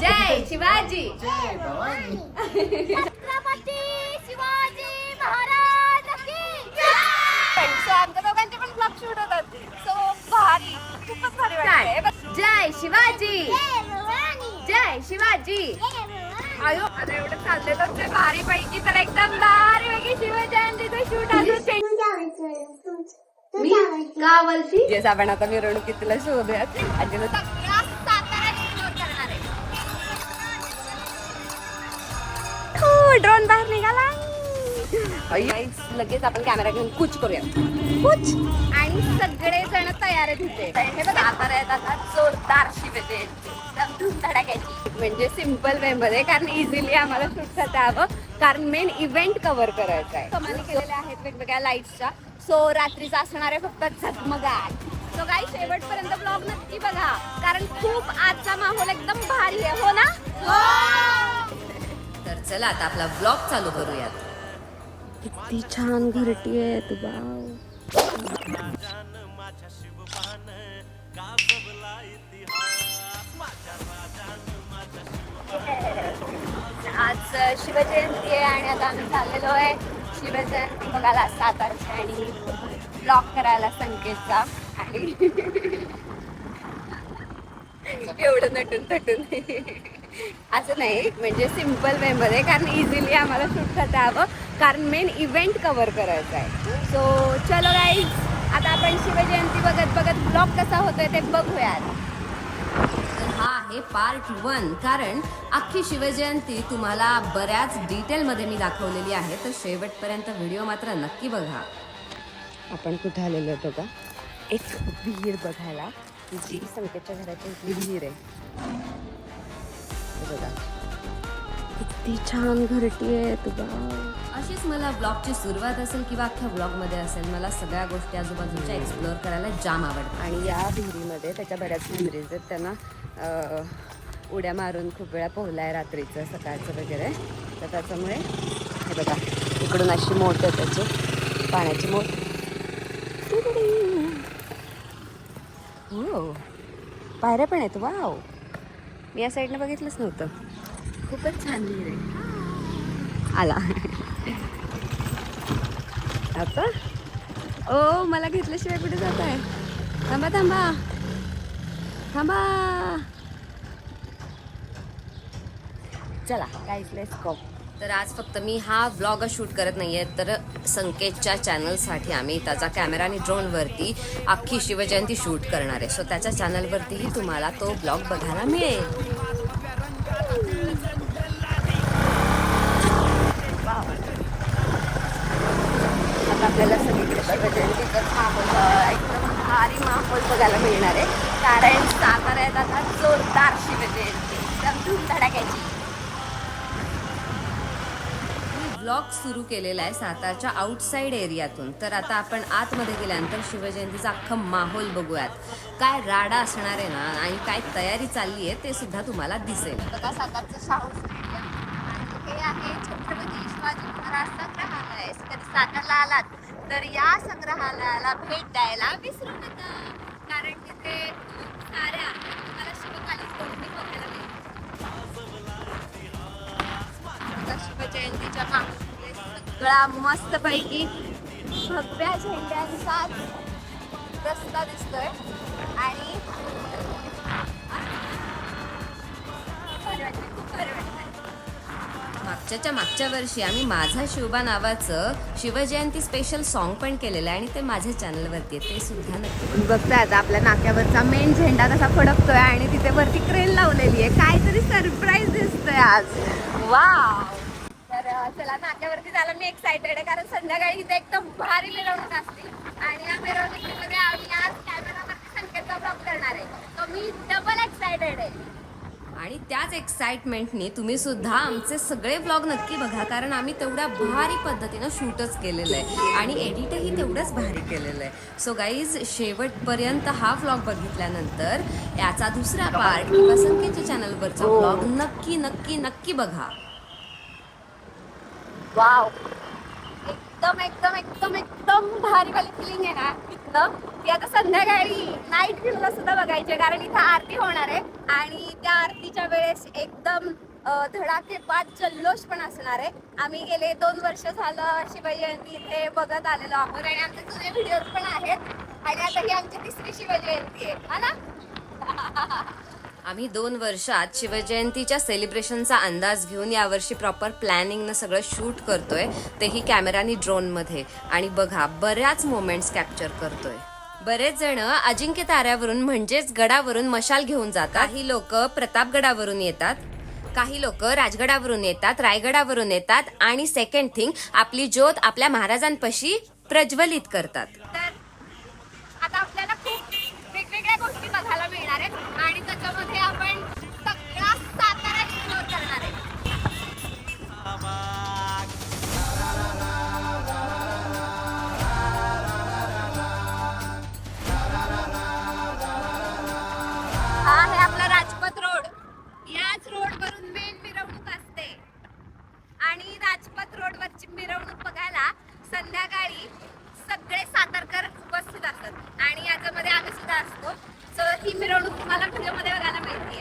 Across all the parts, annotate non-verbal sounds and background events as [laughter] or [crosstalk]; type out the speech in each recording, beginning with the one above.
जय शिवाजी. जय छत्रपती शिवाजी. महाराज सो आमच्या दोघांचे पण शूट होतात सो भारी खूपच भारी जय शिवाजी. जय शिवाजी अयो आता एवढं चाललंय तर ते भारी पैकी तर एकदम भारी पैकी शिवजयंतीचं शूट आलं मी बोलती येस आपण आता मिरवणुकीतला शोधूयात. आजीला ड्रोन बाहेर निघाला. लगेच आपण कॅमेरा घेऊन कुच करूया कुच. आणि सगळे जण तयार आहेत इथे. हे बघा. आता येतात जोरदार शिवते म्हणजे सिंपल वे मध्ये कारण इझिली आम्हाला शूट करता यावं कारण मेन इव्हेंट कव्हर करायचा आहे. कमाली केलेल्या आहेत वेगवेगळ्या लाईट्सच्या सो रात्रीचा असणार आहे फक्त झगमगाट. सो काही शेवटपर्यंत ब्लॉग नक्की बघा. कारण खूप आजचा माहोल एकदम भारी आहे हो ना? तर चला आता आपला ब्लॉग चालू करूयात. किती छान घरटी आहे तू आज शिवजयंती आहे आणि आता आम्ही चाललेलो आहे. शिवजयंती बघायला सातारची आणि ब्लॉक करायला संकेतचा आणि एवढं नटून तटून. असं नाही म्हणजे सिंपल वे मध्ये कारण इझिली आम्हाला शूट करता यावं कारण मेन इव्हेंट कव्हर करायचा आहे. सो चलो गाईज आता आपण शिवजयंती बघत बघत ब्लॉग कसा होतोय ते बघूयात. आहे पार्ट वन कारण अख्खी शिवजयंती तुम्हाला बऱ्याच डिटेलमध्ये मी दाखवलेली आहे. तर शेवटपर्यंत व्हिडिओ मात्र नक्की बघा. आपण कुठे आलेलो होतो का? एक विहीर बघायला. जी संकेतच्या घराची विहीर आहे. हे बघा. किती छान घरटी आहे तुझा अशीच मला ब्लॉगची सुरुवात असेल किंवा अख्ख्या ब्लॉगमध्ये असेल मला सगळ्या गोष्टी आजूबाजूच्या एक्सप्लोअर करायला जाम आवडतात आणि या विहिरीमध्ये त्याच्या बऱ्याच मेमरीज आहेत. त्यांना उड्या मारून खूप वेळा पोहला आहे रात्रीचं सकाळचं वगैरे. तर त्याच्यामुळे हे बघा इकडून अशी मोठ आहे त्याची पाण्याची मोठ हो पायऱ्या पण आहेत वाव. मी या साईडनं बघितलंच नव्हतं. खूपच छान विहीर आहे. आला. आता? ओ मला घेतल्याशिवाय कुठे जात आहे थांबा थांबा. थांबा चला काहीच लेट्स गो तर आज फक्त मी हा ब्लॉग शूट करत नाहीये तर संकेतच्या चॅनलसाठी आम्ही त्याचा कॅमेरा आणि ड्रोनवरती अख्खी शिवजयंती शूट करणार आहे. सो त्याच्या चॅनलवरतीही तुम्हाला तो ब्लॉग बघायला मिळेल. आता आपल्याला सगळीकडे शिवजयंती एकदम भारी माहोल बघायला मिळणार आहे. कारण साताऱ्यात आता जोरदार शिवजयंती एकदम धूमधडाक्याची. मी ब्लॉग सुरू केलेला आहे सातारच्या आउटसाईड एरियातून तर आता आपण आतमध्ये गेल्यानंतर शिवजयंतीचा अख्खा माहोल बघूयात. काय राडा असणार आहे ना आणि काय तयारी चालली आहे ते सुद्धा तुम्हाला दिसेल. बघा सातारचं शाहू स्टेडियम. आणि हे आहे छत्रपती शिवाजी महाराज संग्रहालय. कधी सातारला आलात. तर या संग्रहालयाला भेट द्यायला विसरू नका. कारण तिथे खूप साऱ्या मला शिवकालीन गोष्टी बघायला मिळतील. शिवजयंतीच्या मागे सगळा मस्तपैकी भगव्या झेंड्यांचाच रस्ता दिसतोय. मागच्याच्या मागच्या वर्षी आम्ही माझा शिवबा नावाचं शिवजयंती स्पेशल सॉन्ग पण केलेलं आहे आणि ते माझ्या चॅनलवरती आहे. ते सुद्धा नक्की बघताय आता आपल्या नाक्यावरचा मेन झेंडा कसा फडकतोय आणि तिथे वरती क्रेन लावलेली आहे. काहीतरी सरप्राईज दिसतोय आज. वा तर चला नाक्यावरती जायला मी एक्सायटेड आहे कारण संध्याकाळी इथे एकदम भारी मिरवणूक असते. आणि या मिरवणुकीमध्ये आम्ही आज कॅमेरावरती संकेतचा ब्लॉग करणार आहे. तर मी डबल एक्सायटेड आहे. आणि त्याच एक्साइटमेंटनी तुम्ही सुद्धा आमचे सगळे ब्लॉग नक्की बघा. कारण आम्ही तेवढ्या भारी पद्धतीनं शूटच केलेलं आहे. आणि एडिटही तेवढंच भारी केलेलं आहे. सो गाईज शेवटपर्यंत हा व्लॉग बघितल्यानंतर याचा दुसरा पार्ट किंवा संख्येच्या चॅनलवरचा ब्लॉग नक्की नक्की नक्की बघा. वाव एकदम एकदम एकदम एकदम भारी वाली फिलिंग आहे ना तिथलं की आता संध्याकाळी नाईट व्ह्यूला सुद्धा बघायचे कारण इथं आरती होणार आहे. आणि त्या आरतीच्या वेळेस एकदम अं, जल्लोष पण असणार आहे. आम्ही गेले दोन वर्ष झालं शिवजयंती इथे बघत आलेलो आहोत आणि आमचे जुने व्हिडिओज पण आहेत. आणि आता ही आमची तिसरी शिवजयंती आहे. हा ना? [laughs] आम्ही दोन वर्षात शिवजयंतीच्या सेलिब्रेशनचा अंदाज घेऊन यावर्षी प्रॉपर प्लॅनिंगनं सगळं शूट करतोय तेही कॅमेरानी ड्रोनमध्ये. आणि बघा बऱ्याच मोमेंट्स कॅप्चर करतोय. बरेच जण अजिंक्य ताऱ्यावरून म्हणजेच गडावरून मशाल घेऊन जातात. ही लोक प्रतापगडावरून येतात. काही लोक राजगडावरून येतात रायगडावरून येतात आणि सेकंड थिंग आपली ज्योत आपल्या महाराजांपाशी प्रज्वलित करतात. रोडवरची मिरवणूक बघायला संध्याकाळी सगळे सातारकर उपस्थित असतात. आणि याच्यामध्ये आम्ही सुद्धा असतो. सो ही मिरवणूक तुम्हाला व्हिडिओमध्ये बघायला मिळते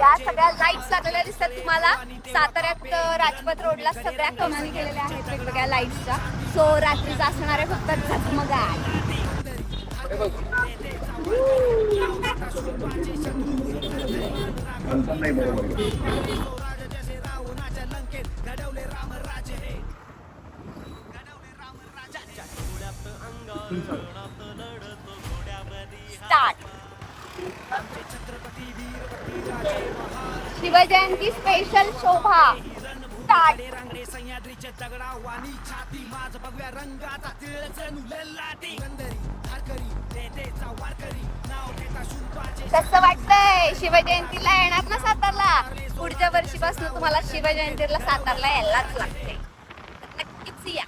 या सगळ्या लाईट्स लागलेल्या दिसतात तुम्हाला. साताऱ्यात राजपथ रोडला सगळ्या कमानी केलेल्या आहेत वेगवेगळ्या लाईट्सच्या सो रात्रीचा असणार आहे फक्त झगमगाट स्पेशल शोभा. कसं वाटतंय. शिवजयंतीला येणार ना सातारला? पुढच्या वर्षीपासून तुम्हाला शिवजयंतीला सातारला यायलाच लागते नक्कीच या.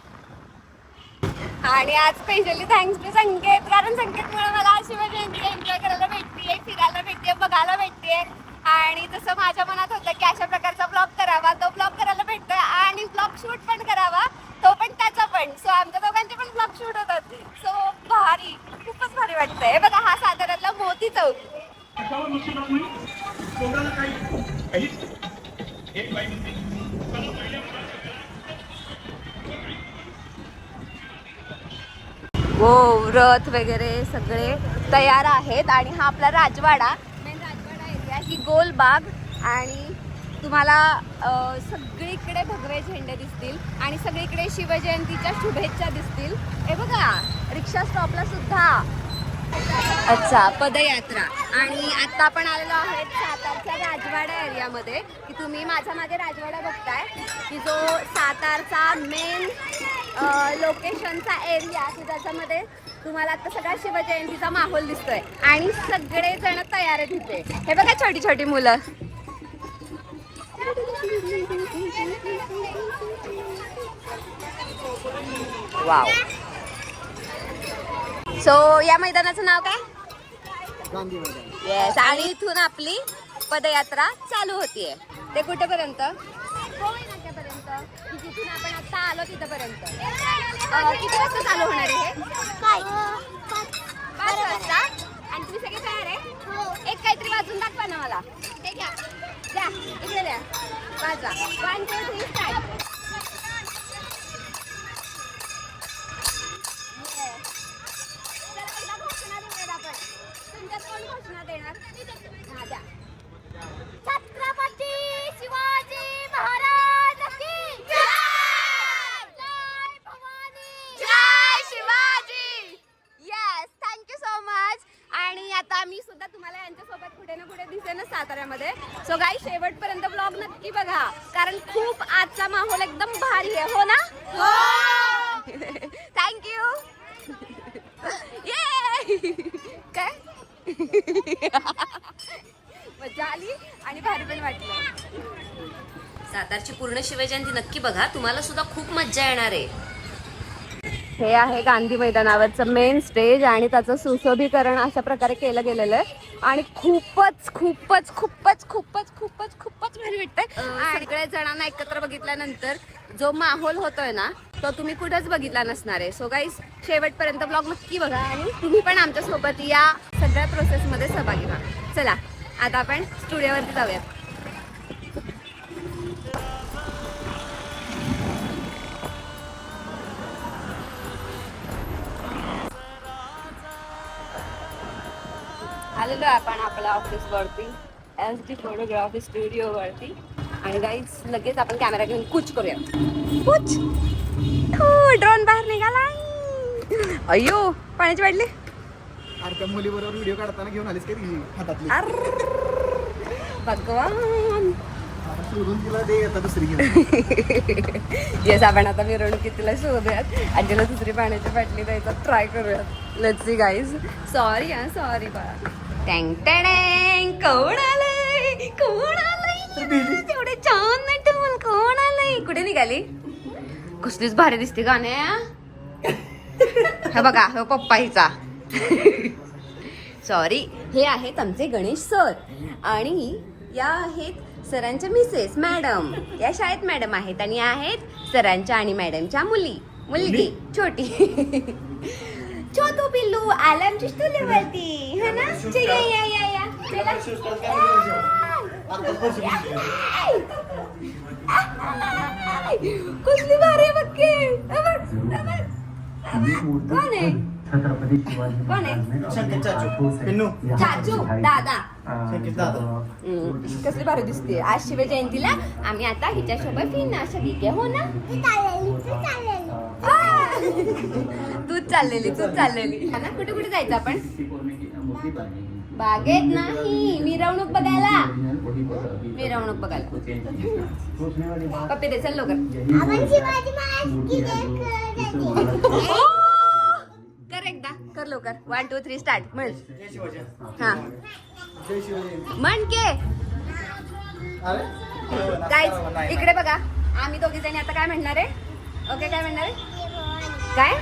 आणि आज स्पेशली थँक्स टू संकेत. कारण संकेतमुळे मला शिवजयंती एन्जॉय करायला भेटते फिरायला भेटते बघायला भेटते आणि तसं माझ्या मनात होतं की अशा प्रकारचा ब्लॉग करावा तो ब्लॉग करायला भेटतोय आणि ब्लॉग शूट पण करावा तो पण त्याचा पण. सो आमच्या दोघांचे पण ब्लॉग शूट होतात. सो भारी. खूपच भारी वाटतंय. हे बघा हा साताऱ्यातला मोती चौक. हो रथ वगैरे सगळे तयार आहेत. आणि हा आपला राजवाडा. गोल बाग आणि तुम्हाला सगळीकडे भगवे झेंडे दिसतील आणि सगळीकडे शिवजयंतीच्या शुभेच्छा दिसतील. हे बघा रिक्षा स्टॉपला सुद्धा. अच्छा पदयात्रा. आणि आता आपण आलेलो आहोत सातारच्या राजवाडा एरियामध्ये. की तुम्ही माझ्या मागे राजवाडा बघताय. की जो सातारचा मेन लोकेशनचा एरिया की ज्याच्यामध्ये तुम्हाला आता सगळा शिवजयंतीचा माहोल दिसतोय. आणि सगळेजण तयार आहेत तिथे. हे बघा छोटी छोटी मुलं. वाव. सो या मैदानाचं नाव काय? गांधी मैदान. येस आणि इथून आपली पदयात्रा चालू होतीये. ते कुठेपर्यंत? की जिथून आपण आता आलो तिथपर्यंत. अं, किती वाजता चालू होणार आहे हे? पाच वाजता. आणि तुम्ही सगळे तयार आहे? एक काहीतरी वाजून दाखवा ना मला. हे घ्या. द्या इकडे द्या. वाजवा. वन टू थ्री स्टार्ट मजा आली आणि भारी पण वाटलं. सातारची पूर्ण शिवजयंती नक्की बघा. तुम्हाला सुद्धा खूप मज्जा येणार आहे. हे आहे गांधी मैदानावरचं मेन स्टेज आणि त्याचं सुशोभीकरण अशा प्रकारे केलं गेलेलं आहे. आणि खूपच खूपच खूपच खूपच खूपच खूपच भारी वाटतंय. आणि सगळ्या जणांना एकत्र बघितल्यानंतर जो माहोल होतोय ना तो तुम्ही कुठेच बघितला नसणार आहे. सो गाईज शेवटपर्यंत ब्लॉग नक्की बघा आणि तुम्ही पण आमच्यासोबत या सगळ्या प्रोसेसमध्ये सहभागी व्हा. चला. आता आपण स्टुडिओवरती जाऊयात. आलेलो आपण आपल्या ऑफिसवरती एस डी फोटोग्राफी स्टुडिओवरती आणि गाईज लगेच आपण कॅमेरा घेऊन कुच करूया कुच? ड्रोन हो, बाहेर निघाला अय्यो पाण्याची वाढली अरे त्या मुलीबरोबर व्हिडिओ काढताना घेऊन आलीस का हातातली. भगवान. आता शोधून तिला दे आता दुसरी घेऊन. [laughs] येस आपण आता मिरवणुकीला शोधूयात? आणि तिला दुसरी पाण्याची बाटली द्यायचा ट्राय करूयात. लेट्स सी गाईज सॉरी हा सॉरी बाळा. टँग कोण आलंय? कोण आलंय? तेवढे छान नटून कोण आलंय? कुठे निघाली? कसलीच भारी दिसते गाण्या हा? [laughs] बघा हो पप्पा हिचा [laughs] सॉरी हे आहेत आमचे गणेश सर. आणि या आहेत सरांच्या मिसेस मॅडम या शाळेत मॅडम आहेत आणि या आहेत सरांच्या आणि मॅडमच्या मुली. मुलगी छोटी. [laughs] छोटू पिल्लू आला आमच्या स्टुडिओवरती हा ना? या या या. या. कसली भारी. हे हे बघ. कोण आहे? छत्रपती शिवाजी कोण आहे? शंकर चाचू. पिन्नू. चाचू दादा. शंकर दादा. हम्म, कसली भारी दिसते. आज शिव जयंतीला आम्ही आता हिच्यासोबत फिरणार सगळी हो ना! तूच चाललेली तूच चाललेली. हा ना कुठे कुठे जायचं आपण? बागेत नाही. मिरवणूक बघायला. मिरवणूक बघायला. पप्पी दे चल लवकर आपण शिवाजी महाराज की जय करायची. कर एकदा कर लवकर वन टू थ्री स्टार्ट म्हण. जय शिवाजी. हा. जय शिवाजी. म्हण के. गाईज इकडे बघा. आम्ही दोघी जणी आता काय म्हणणार आहे? ओके काय म्हणणार आहे? जय भवानी. काय?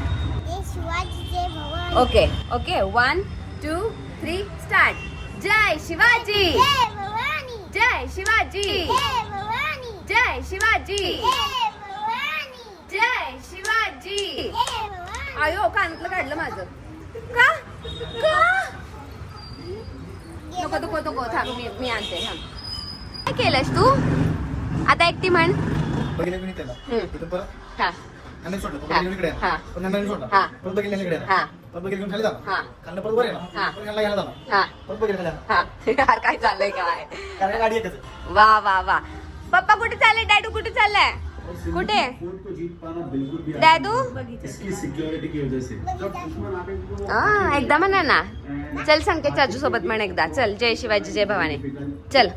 जय शिवाजी जय Bhavani. Okay okay one two three start जय शिवाजी जय भवानी. जय शिवाजी जय भवानी. जय शिवाजी जय भवानी. जय शिवाजी. आयो कानातलं काढलं माझं. नको नको नको. थांब मी मी आणते थांब. काय केलंस तू? आता एकटी म्हण. बघितलं की नाही त्याला? हम्म. इथून परत. हा. नंतर सोडलं. परत हा. बघितलं इकडे हा. परत नंतर सोडलं. हा. परत बघितलं इकडे हा. परत बघितलं खाली झालं हा. खाल्लं परत वर हा. येणार परत खाल्ला घ्यायला जाणार. हा. परत बघितलं खाली जाणार. हा. [laughs] यार काय चाललंय काय? कारण गाडी. वा वा वा. पप्पा कुठे चालले? डॅडू कुठे चाललाय? कुठे? डॅडू सिक्योरिटी की वजह से। हा एकदा म्हणा ना. चल सांगते चाचू सोबत म्हण एकदा. चल जय शिवाजी जय भवानी. चल.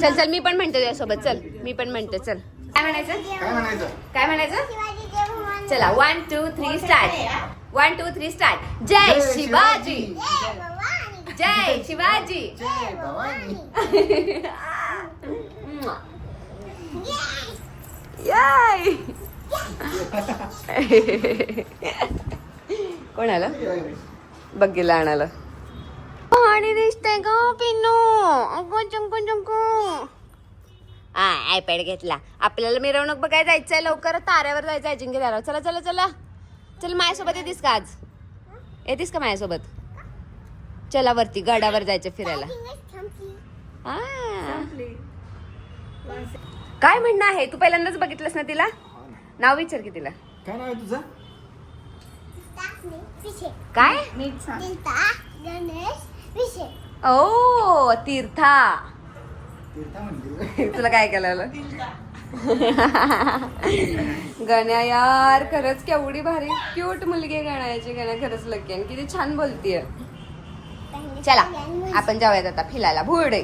चल चल मी पण म्हणते तुझ्यासोबत चल मी पण म्हणते. चल. काय म्हणायचं? काय म्हणायचं? काय म्हणायचं? शिवाजी जय भवानी. चला one two three start one two three start जय शिवाजी. जय भवानी. जय शिवाजी. जय भवानी. [laughs] याय कोण आलं बघ गेला आणायला. पाणी दिसतंय ग पिन्नू. अगो चंकू चंकू. हा आयपॅड घेतला. आपल्याला मिरवणूक बघायला जायचंय लवकर. ताऱ्यावर जायचं अजिंक्य तारावर चला चला चला. चल माझ्यासोबत येतीस का आज? येतीस का माझ्यासोबत? चला वरती गडावर जायचं फिरायला. हा. काय म्हणणं आहे? तू पहिल्यांदाच बघितलंस ना तिला? नाव विचार की तिला. काय नाव आहे तुझं. काय? गणेश विषय. ओ तीर्था. तुला काय केलं गण्या यार खरंच केवढी भारी क्यूट मुलगी आहे गण्याची. गण्या खरंच लकी आणि किती छान बोलतीये. चला आपण जाऊयात आता फिरायला भुर्डे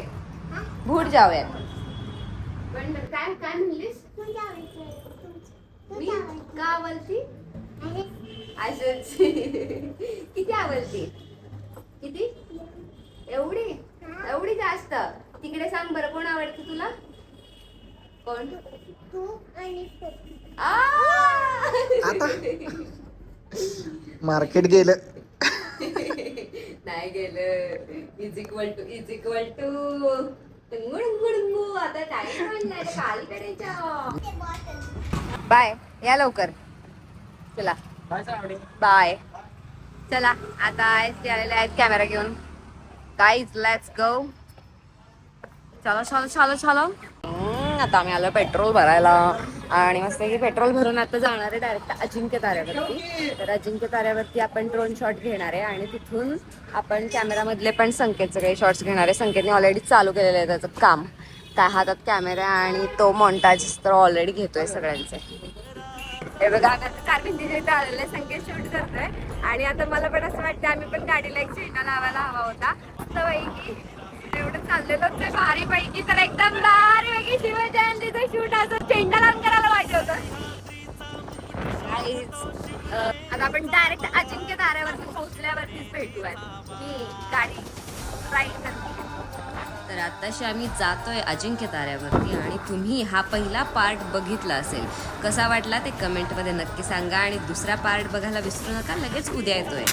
भूड जाऊयात. काय काय म्हणलीस? मी. का आवडती? असंच किती आवडती? किती? एवढी? एवढी जास्त. तिकडे सांग बरं कोण आवडते तुला? कोण? मार्केट गेलं. [laughs] नाही गेलं. Is equal to is equal to. Bye या लवकर. चला. बाय चला आता आलेले आहेत कॅमेरा घेऊन. गाईज लेट्स गो चलो चलो चलो चलो. आता आम्ही आलो पेट्रोल भरायला. आणि मस्त की पेट्रोल भरून आता जाणार आहे डायरेक्ट अजिंक्य ताऱ्यावरती. तर अजिंक्य ताऱ्यावरती आपण ड्रोन शॉट घेणार आहे आणि तिथून आपण कॅमेरामधले पण संकेतचे काही शॉट्स घेणार आहे. संकेतने ऑलरेडी चालू केलेलं आहे त्याचं काम. काय हातात कॅमेरा आणि तो मॉन्टाज तर ऑलरेडी घेतोय सगळ्यांचे. हे बघा आम्ही आता कारभिंतीच्या इथे आलेले संकेत शूट करतोय. आणि आता मला पण असं वाटतं आम्ही पण गाडीला एक झेंडा लावायला हवा होता. तर पैकी एवढं चाललेलं भारी पैकी तर एकदम Guys, uh, आता आपण डायरेक्ट अजिंक्य ताऱ्यावरती पोहोचल्यावरतीच भेटूयात. ही गाडी राईड करते. तर आताशी आम्ही जातोय अजिंक्य ताऱ्यावरती आणि तुम्ही हा पहिला पार्ट बघितला असेल. कसा वाटला ते कमेंटमध्ये नक्की सांगा आणि दुसरा पार्ट बघायला विसरू नका लगेच उद्या येतोय.